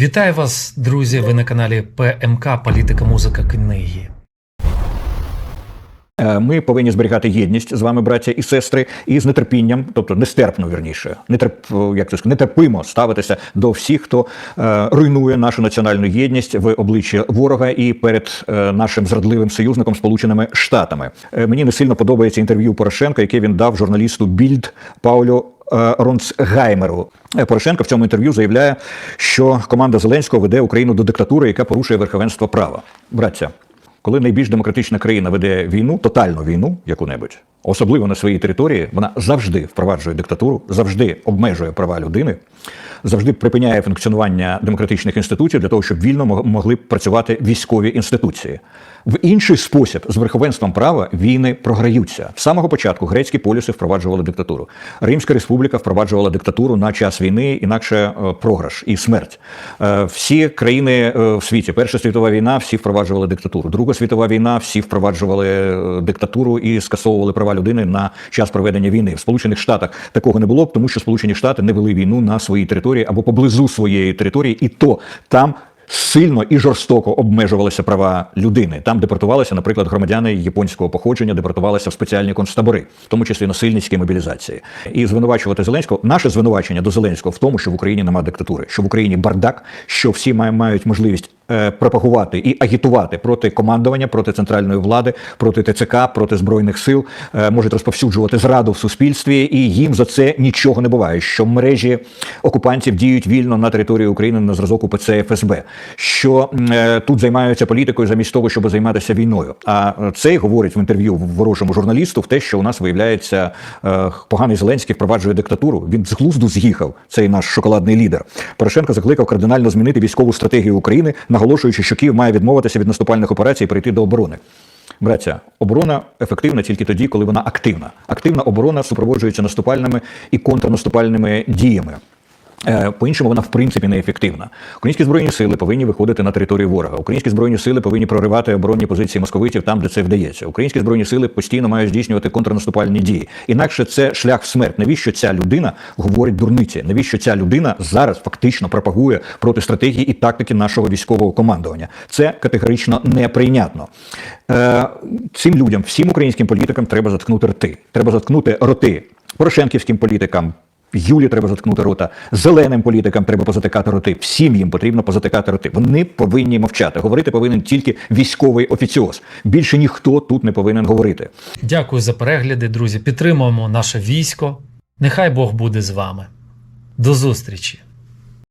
Вітаю вас, друзі! Ви на каналі ПМК Політика, музика, книги. Е, Ми повинні зберігати єдність з вами, браття і сестри, і з нетерпінням, тобто нестерпно вірніше, нетерп, як це сказати, нетерпимо ставитися до всіх, хто е, руйнує нашу національну єдність в обличчі ворога і перед е, нашим зрадливим союзником Сполученими Штатами. Е, мені не сильно подобається інтерв'ю Порошенка, яке він дав журналісту Більд Паулю. Е, Ронцгаймеру Е, Порошенко в цьому інтерв'ю заявляє, що команда Зеленського веде Україну до диктатури, яка порушує верховенство права. Браття, коли найбільш демократична країна веде війну, тотальну війну, яку-небудь, особливо на своїй території, вона завжди впроваджує диктатуру, завжди обмежує права людини, завжди припиняє функціонування демократичних інституцій для того, щоб вільно мог- могли працювати військові інституції. В інший спосіб з верховенством права війни програються. З самого початку грецькі полюси впроваджували диктатуру. Римська республіка впроваджувала диктатуру на час війни, інакше е, програш і смерть. Е, Всі країни е, в світі, Перша світова війна, всі впроваджували диктатуру. Друга світова війна, всі впроваджували диктатуру і скасовували права людини на час проведення війни. В Сполучених Штатах такого не було тому що Сполучені Штати не вели війну на своїй території або поблизу своєї території, і то там. Сильно і жорстоко обмежувалися права людини. Там депортувалися, наприклад, громадяни японського походження, депортувалися в спеціальні концтабори, в тому числі насильницькі мобілізації. І звинувачувати Зеленського, наше звинувачення до Зеленського в тому, що в Україні немає диктатури, що в Україні бардак, що всі мають можливість пропагувати і агітувати проти командування, проти центральної влади, проти ТЦК, проти збройних сил, е, можуть розповсюджувати зраду в суспільстві, і їм за це нічого не буває. Що мережі окупантів діють вільно на території України на зразок УПЦ ФСБ, що е, тут займаються політикою замість того, щоб займатися війною. А е, цей говорить в інтерв'ю ворожому журналісту в те, що у нас виявляється е, поганий Зеленський впроваджує диктатуру. Він з глузду з'їхав. Цей наш шоколадний лідер. Порошенко закликав кардинально змінити військову стратегію України, наголошуючи, що Київ має відмовитися від наступальних операцій і прийти до оборони. Браття, оборона ефективна тільки тоді, коли вона активна. Активна оборона супроводжується наступальними і контрнаступальними діями. Е, По-іншому вона в принципі неефективна. Українські збройні сили повинні виходити на територію ворога. Українські збройні сили повинні проривати оборонні позиції московитів там, де це вдається. Українські збройні сили постійно мають здійснювати контрнаступальні дії. Інакше це шлях в смерть. Навіщо ця людина говорить дурниці? Навіщо ця людина зараз фактично пропагує проти стратегії і тактики нашого військового командування? Це категорично неприйнятно. Е, Цим людям, всім українським політикам, треба заткнути рти. Треба заткнути роти порошенківським політикам. Юлі треба заткнути рота, зеленим політикам треба позатикати роти. Всім їм потрібно позатикати роти. Вони повинні мовчати. Говорити повинен тільки військовий офіціоз. Більше ніхто тут не повинен говорити. Дякую за перегляди, друзі. Підтримуємо наше військо. Нехай Бог буде з вами. До зустрічі!